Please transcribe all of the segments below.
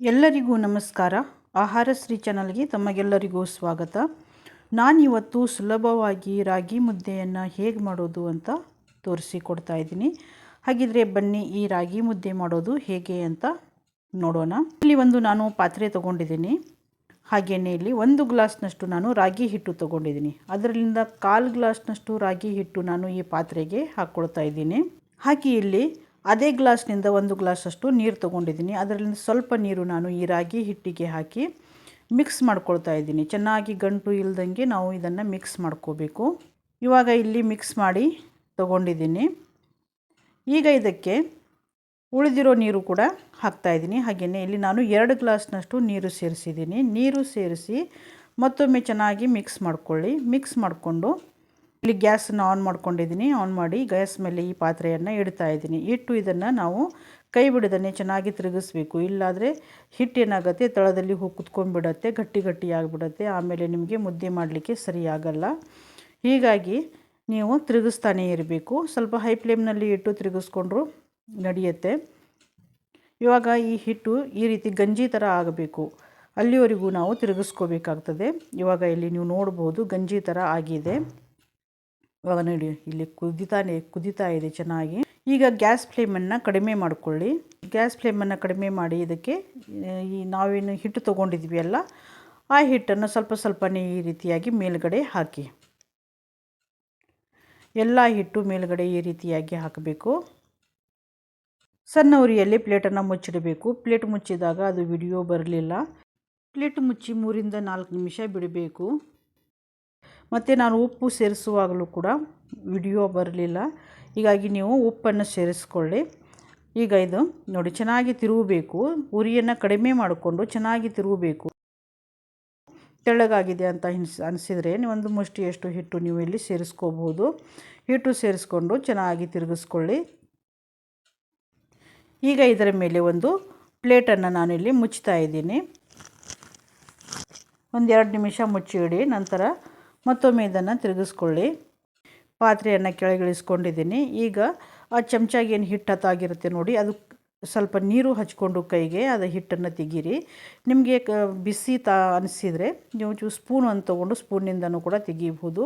ಎಲ್ಲರಿಗೂ ನಮಸ್ಕಾರ. ಆಹಾರ ಶ್ರೀ ಚಾನಲ್ಗೆ ತಮಗೆಲ್ಲರಿಗೂ ಸ್ವಾಗತ. ನಾನಿವತ್ತು ಸುಲಭವಾಗಿ ರಾಗಿ ಮುದ್ದೆಯನ್ನು ಹೇಗೆ ಮಾಡೋದು ಅಂತ ತೋರಿಸಿಕೊಡ್ತಾ ಇದ್ದೀನಿ. ಹಾಗಿದ್ರೆ ಬನ್ನಿ ಈ ರಾಗಿ ಮುದ್ದೆ ಮಾಡೋದು ಹೇಗೆ ಅಂತ ನೋಡೋಣ. ಇಲ್ಲಿ ಒಂದು ನಾನು ಪಾತ್ರೆ ತೊಗೊಂಡಿದ್ದೀನಿ. ಹಾಗೆಯೇ ಇಲ್ಲಿ ಒಂದು ಗ್ಲಾಸ್ನಷ್ಟು ನಾನು ರಾಗಿ ಹಿಟ್ಟು ತೊಗೊಂಡಿದ್ದೀನಿ. ಅದರಿಂದ ಕಾಲು ಗ್ಲಾಸ್ನಷ್ಟು ರಾಗಿ ಹಿಟ್ಟು ನಾನು ಈ ಪಾತ್ರೆಗೆ ಹಾಕ್ಕೊಳ್ತಾ ಇದ್ದೀನಿ. ಹಾಗೆ ಇಲ್ಲಿ ಅದೇ ಗ್ಲಾಸ್ನಿಂದ ಒಂದು ಗ್ಲಾಸಷ್ಟು ನೀರು ತೊಗೊಂಡಿದ್ದೀನಿ. ಅದರಲ್ಲಿ ಸ್ವಲ್ಪ ನೀರು ನಾನು ಈ ರಾಗಿ ಹಿಟ್ಟಿಗೆ ಹಾಕಿ ಮಿಕ್ಸ್ ಮಾಡ್ಕೊಳ್ತಾ ಇದ್ದೀನಿ. ಚೆನ್ನಾಗಿ ಗಂಟು ಇಲ್ದಂಗೆ ನಾವು ಇದನ್ನು ಮಿಕ್ಸ್ ಮಾಡ್ಕೋಬೇಕು. ಇವಾಗ ಇಲ್ಲಿ ಮಿಕ್ಸ್ ಮಾಡಿ ತೊಗೊಂಡಿದ್ದೀನಿ. ಈಗ ಇದಕ್ಕೆ ಉಳಿದಿರೋ ನೀರು ಕೂಡ ಹಾಕ್ತಾಯಿದ್ದೀನಿ ಹಾಗೆಯೇ ಇಲ್ಲಿ ನಾನು ಎರಡು ಗ್ಲಾಸ್ನಷ್ಟು ನೀರು ಸೇರಿಸಿದ್ದೀನಿ. ನೀರು ಸೇರಿಸಿ ಮತ್ತೊಮ್ಮೆ ಚೆನ್ನಾಗಿ ಮಿಕ್ಸ್ ಮಾಡ್ಕೊಳ್ಳಿ. ಮಿಕ್ಸ್ ಮಾಡಿಕೊಂಡು ಇಲ್ಲಿ ಗ್ಯಾಸನ್ನು ಆನ್ ಮಾಡ್ಕೊಂಡಿದ್ದೀನಿ. ಆನ್ ಮಾಡಿ ಗ್ಯಾಸ್ ಮೇಲೆ ಈ ಪಾತ್ರೆಯನ್ನು ಇಡ್ತಾ ಇದ್ದೀನಿ. ಇಟ್ಟು ಇದನ್ನು ನಾವು ಕೈ ಬಿಡದನ್ನೇ ಚೆನ್ನಾಗಿ ತಿರುಗಿಸ್ಬೇಕು. ಇಲ್ಲಾದರೆ ಹಿಟ್ಟು ಏನಾಗುತ್ತೆ? ತಳದಲ್ಲಿ ಹೋಗಿ ಕುತ್ಕೊಂಡ್ಬಿಡತ್ತೆ, ಗಟ್ಟಿ ಗಟ್ಟಿ ಆಗಿಬಿಡತ್ತೆ. ಆಮೇಲೆ ನಿಮಗೆ ಮುದ್ದೆ ಮಾಡಲಿಕ್ಕೆ ಸರಿಯಾಗಲ್ಲ ಹೀಗಾಗಿ ನೀವು ತಿರುಗಿಸ್ತಾನೇ ಇರಬೇಕು. ಸ್ವಲ್ಪ ಹೈ ಫ್ಲೇಮ್ನಲ್ಲಿ ಇಟ್ಟು ತಿರುಗಿಸ್ಕೊಂಡ್ರು ನಡೆಯುತ್ತೆ. ಇವಾಗ ಈ ಹಿಟ್ಟು ಈ ರೀತಿ ಗಂಜಿ ಥರ ಆಗಬೇಕು. ಅಲ್ಲಿವರೆಗೂ ನಾವು ತಿರುಗಿಸ್ಕೋಬೇಕಾಗ್ತದೆ. ಇವಾಗ ಇಲ್ಲಿ ನೀವು ನೋಡ್ಬೋದು ಗಂಜಿ ಥರ ಆಗಿದೆ. ಇವಾಗ ನೋಡಿ, ಇಲ್ಲಿ ಕುದಿತಾನೆ, ಕುದಿತಾ ಇದೆ ಚೆನ್ನಾಗಿ. ಈಗ ಗ್ಯಾಸ್ ಫ್ಲೇಮನ್ನು ಕಡಿಮೆ ಮಾಡಿಕೊಳ್ಳಿ. ಗ್ಯಾಸ್ ಫ್ಲೇಮನ್ನು ಕಡಿಮೆ ಮಾಡಿ ಇದಕ್ಕೆ ಈ ನಾವೇನು ಹಿಟ್ಟು ತೊಗೊಂಡಿದ್ವಿ ಅಲ್ಲ, ಆ ಹಿಟ್ಟನ್ನು ಸ್ವಲ್ಪ ಸ್ವಲ್ಪನೇ ಈ ರೀತಿಯಾಗಿ ಮೇಲ್ಗಡೆ ಹಾಕಿ. ಎಲ್ಲ ಹಿಟ್ಟು ಮೇಲ್ಗಡೆ ಈ ರೀತಿಯಾಗಿ ಹಾಕಬೇಕು. ಸಣ್ಣ ಉರಿಯಲ್ಲಿ ಪ್ಲೇಟನ್ನು ಮುಚ್ಚಿಡಬೇಕು. ಪ್ಲೇಟ್ ಮುಚ್ಚಿದಾಗ ಅದು ವಿಡಿಯೋ ಬರಲಿಲ್ಲ. ಪ್ಲೇಟ್ ಮುಚ್ಚಿ ಮೂರಿಂದ ನಾಲ್ಕು ನಿಮಿಷ ಬಿಡಬೇಕು. ಮತ್ತು ನಾನು ಉಪ್ಪು ಸೇರಿಸುವಾಗಲೂ ಕೂಡ ವಿಡಿಯೋ ಬರಲಿಲ್ಲ. ಹೀಗಾಗಿ ನೀವು ಉಪ್ಪನ್ನು ಸೇರಿಸ್ಕೊಳ್ಳಿ. ಈಗ ಇದು ನೋಡಿ, ಚೆನ್ನಾಗಿ ತಿರುಗಬೇಕು. ಉರಿಯನ್ನು ಕಡಿಮೆ ಮಾಡಿಕೊಂಡು ಚೆನ್ನಾಗಿ ತಿರುಗಬೇಕು. ತೆಳ್ಳಗಾಗಿದೆ ಅಂತ ಹಿನ್ಸ್, ಅನಿಸಿದರೆ ಒಂದು ಮುಷ್ಟಿಯಷ್ಟು ಹಿಟ್ಟು ನೀವು ಇಲ್ಲಿ ಸೇರಿಸ್ಕೋಬಹುದು. ಹಿಟ್ಟು ಸೇರಿಸ್ಕೊಂಡು ಚೆನ್ನಾಗಿ ತಿರುಗಿಸ್ಕೊಳ್ಳಿ. ಈಗ ಇದರ ಮೇಲೆ ಒಂದು ಪ್ಲೇಟನ್ನು ನಾನಿಲ್ಲಿ ಮುಚ್ತಾ ಇದ್ದೀನಿ. ಒಂದೆರಡು ನಿಮಿಷ ಮುಚ್ಚಿಡಿ. ನಂತರ ಮತ್ತೊಮ್ಮೆ ಇದನ್ನು ತಿರುಗಿಸ್ಕೊಳ್ಳಿ. ಪಾತ್ರೆಯನ್ನು ಕೆಳಗಿಳಿಸ್ಕೊಂಡಿದ್ದೀನಿ. ಈಗ ಆ ಚಮಚಾಗಿ ಏನು ಹಿಟ್ಟು ಹತ್ತಾಗಿರುತ್ತೆ ನೋಡಿ, ಅದು ಸ್ವಲ್ಪ ನೀರು ಹಚ್ಕೊಂಡು ಕೈಗೆ ಅದು ಹಿಟ್ಟನ್ನು ತೆಗೀರಿ. ನಿಮಗೆ ಕ ಬಿಸಿ ತ ಅನಿಸಿದರೆ ನೀವು ಸ್ಪೂನ್ ಅಂತ ತೊಗೊಂಡು ಸ್ಪೂನಿಂದನೂ ಕೂಡ ತೆಗೀಬಹುದು.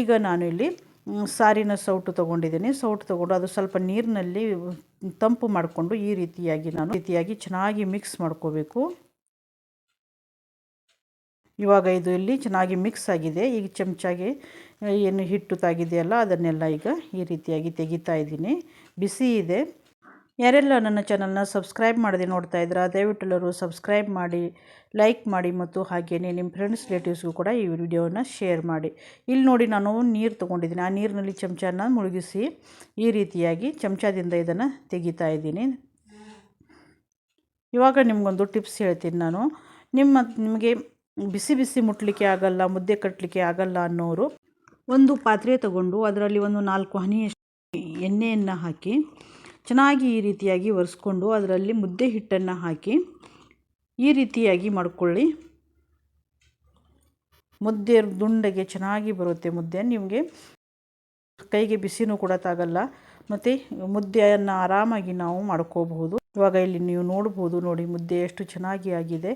ಈಗ ನಾನು ಇಲ್ಲಿ ಸಾರಿನ ಸೌಟು ತೊಗೊಂಡಿದ್ದೀನಿ. ಸೌಟು ತೊಗೊಂಡು ಅದು ಸ್ವಲ್ಪ ನೀರಿನಲ್ಲಿ ತಂಪು ಮಾಡಿಕೊಂಡು ಈ ರೀತಿಯಾಗಿ ನಾನು ರೀತಿಯಾಗಿ ಚೆನ್ನಾಗಿ ಮಿಕ್ಸ್ ಮಾಡ್ಕೋಬೇಕು. ಇವಾಗ ಇದು ಇಲ್ಲಿ ಚೆನ್ನಾಗಿ ಮಿಕ್ಸ್ ಆಗಿದೆ. ಈಗ ಚಮಚಾಗಿ ಏನು ಹಿಟ್ಟು ತಾಗಿದೆಯಲ್ಲ, ಅದನ್ನೆಲ್ಲ ಈಗ ಈ ರೀತಿಯಾಗಿ ತೆಗಿತಾ ಇದ್ದೀನಿ. ಬಿಸಿ ಇದೆ. ಯಾರೆಲ್ಲ ನನ್ನ ಚಾನಲ್ನ ಸಬ್ಸ್ಕ್ರೈಬ್ ಮಾಡದೆ ನೋಡ್ತಾ ಇದ್ರೆ ದಯವಿಟ್ಟು ಎಲ್ಲರೂ ಸಬ್ಸ್ಕ್ರೈಬ್ ಮಾಡಿ ಲೈಕ್ ಮಾಡಿ ಮತ್ತು ಹಾಗೆಯೇ ನಿಮ್ಮ ಫ್ರೆಂಡ್ಸ್ ರಿಲೇಟಿವ್ಸ್ಗೂ ಕೂಡ ಈ ವಿಡಿಯೋನ ಶೇರ್ ಮಾಡಿ. ಇಲ್ಲಿ ನೋಡಿ ನಾನು ನೀರು ತೊಗೊಂಡಿದ್ದೀನಿ. ಆ ನೀರಿನಲ್ಲಿ ಚಮಚನ ಮುಳುಗಿಸಿ ಈ ರೀತಿಯಾಗಿ ಚಮಚದಿಂದ ಇದನ್ನು ತೆಗಿತಾ ಇದ್ದೀನಿ. ಇವಾಗ ನಿಮಗೊಂದು ಟಿಪ್ಸ್ ಹೇಳ್ತೀನಿ ನಾನು. ನಿಮ್ಮ, ನಿಮಗೆ ಬಿಸಿ ಬಿಸಿ ಮುಟ್ಟಲಿಕ್ಕೆ ಆಗಲ್ಲ, ಮುದ್ದೆ ಕಟ್ಟಲಿಕ್ಕೆ ಆಗಲ್ಲ ಅನ್ನೋರು ಒಂದು ಪಾತ್ರೆ ತಗೊಂಡು ಅದರಲ್ಲಿ ಒಂದು ನಾಲ್ಕು ಹನಿಯಷ್ಟು ಎಣ್ಣೆಯನ್ನು ಹಾಕಿ, ಚೆನ್ನಾಗಿ ಈ ರೀತಿಯಾಗಿ ಒರೆಸ್ಕೊಂಡು ಅದರಲ್ಲಿ ಮುದ್ದೆ ಹಿಟ್ಟನ್ನು ಹಾಕಿ ಈ ರೀತಿಯಾಗಿ ಮಾಡಿಕೊಳ್ಳಿ. ಮುದ್ದೆ ದುಂಡಗೆ ಚೆನ್ನಾಗಿ ಬರುತ್ತೆ ಮುದ್ದೆ, ನಿಮಗೆ ಕೈಗೆ ಬಿಸಿನೂ ಕೂಡ ತಾಗಲ್ಲ ಮತ್ತು ಮುದ್ದೆಯನ್ನು ಆರಾಮಾಗಿ ನಾವು ಮಾಡ್ಕೋಬಹುದು. ಇವಾಗ ಇಲ್ಲಿ ನೀವು ನೋಡ್ಬೋದು ನೋಡಿ ಮುದ್ದೆ ಎಷ್ಟು ಚೆನ್ನಾಗಿ ಆಗಿದೆ.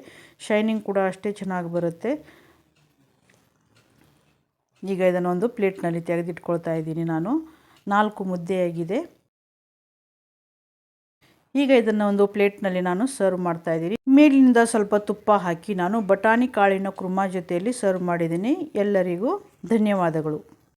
ಶೈನಿಂಗ್ ಕೂಡ ಅಷ್ಟೇ ಚೆನ್ನಾಗಿ ಬರುತ್ತೆ. ಈಗ ಇದನ್ನು ಒಂದು ಪ್ಲೇಟ್ನಲ್ಲಿ ತೆಗೆದಿಟ್ಕೊಳ್ತಾ ಇದ್ದೀನಿ ನಾನು. ನಾಲ್ಕು ಮುದ್ದೆಯಾಗಿದೆ ಈಗ ಇದನ್ನು ಒಂದು ಪ್ಲೇಟ್ನಲ್ಲಿ ನಾನು ಸರ್ವ್ ಮಾಡ್ತಾ ಇದ್ದೀನಿ. ಮೇಲಿನಿಂದ ಸ್ವಲ್ಪ ತುಪ್ಪ ಹಾಕಿ ನಾನು ಬಟಾಣಿ ಕಾಳಿನ ಕುರ್ಮಾ ಜೊತೆಯಲ್ಲಿ ಸರ್ವ್ ಮಾಡಿದ್ದೀನಿ. ಎಲ್ಲರಿಗೂ ಧನ್ಯವಾದಗಳು.